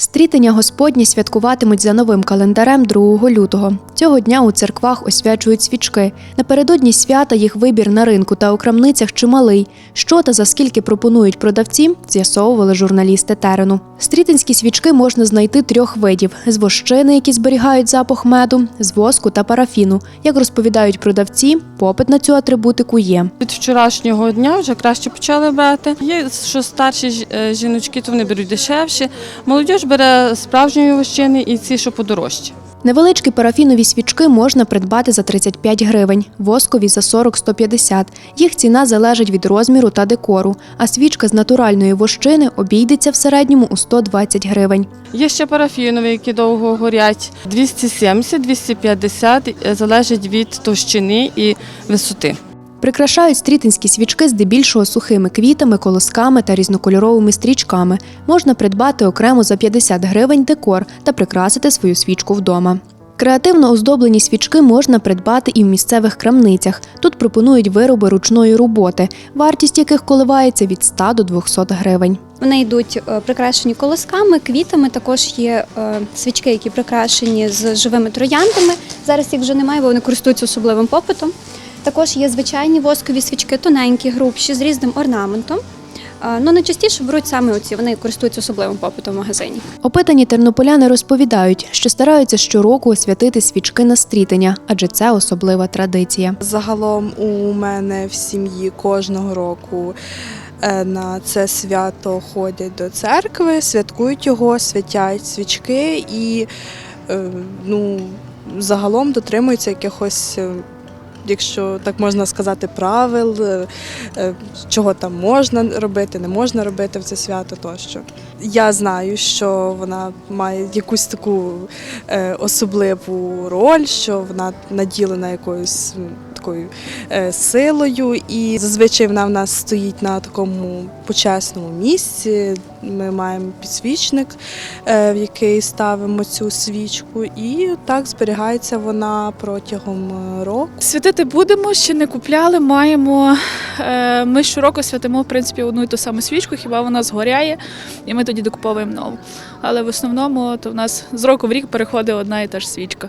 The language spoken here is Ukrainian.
Стрітення Господні святкуватимуть за новим календарем 2 лютого. Цього дня у церквах освячують свічки. Напередодні свята їх вибір на ринку та у крамницях чималий. Що та за скільки пропонують продавці, з'ясовували журналісти терену. Стрітинські свічки можна знайти трьох видів: з вощини, які зберігають запах меду, з воску та парафіну. Як розповідають продавці, попит на цю атрибутику є. Від вчорашнього дня вже краще почали брати. Є що старші ж- е, жіночки, то вони беруть дешевші. Молодь бере справжньої вощини і ці, що подорожчі. Невеличкі парафінові свічки можна придбати за 35 гривень, воскові за 40-150. Їх ціна залежить від розміру та декору, а свічка з натуральної вощини обійдеться в середньому у 120 гривень. Є ще парафінові, які довго горять. 270-250, е, залежить від товщини і висоти. Прикрашають стрітинські свічки здебільшого сухими квітами, колосками та різнокольоровими стрічками. Можна придбати окремо за 50 гривень декор та прикрасити свою свічку вдома. Креативно оздоблені свічки можна придбати і в місцевих крамницях. Тут пропонують вироби ручної роботи, вартість яких коливається від 100 до 200 гривень. Вони йдуть е, прикрашені колосками, квітами. Також є е, свічки, які прикрашені з живими трояндами. Зараз їх вже немає, бо вони користуються особливим попитом. Також є звичайні воскові свічки, тоненькі, грубші, з різним орнаментом. Е, Ну, найчастіше беруть саме оці, вони користуються особливим попитом в магазині. Опитані тернополяни розповідають, що стараються щороку освятити свічки на стрітення, адже це особлива традиція. Загалом у мене в сім'ї кожного року е, на це свято ходять до церкви, святкують його, святять свічки і е, ну, загалом дотримуються якихось. Якщо так можна сказати, правил, е, е, чого там можна робити, не можна робити в це свято тощо. Я знаю, що вона має якусь таку е, особливу роль, що вона наділена якоюсь такою е, силою, і зазвичай вона в нас стоїть на такому почесному місці. Ми маємо підсвічник, е, в який ставимо цю свічку, і так зберігається вона протягом е, року. Святити будемо, ще не купляли, маємо. Ми щороку святимо в принципі одну і ту саму свічку, хіба вона згоряє, і ми тоді докуповуємо нову. Але в основному то в нас з року в рік переходить одна і та ж свічка.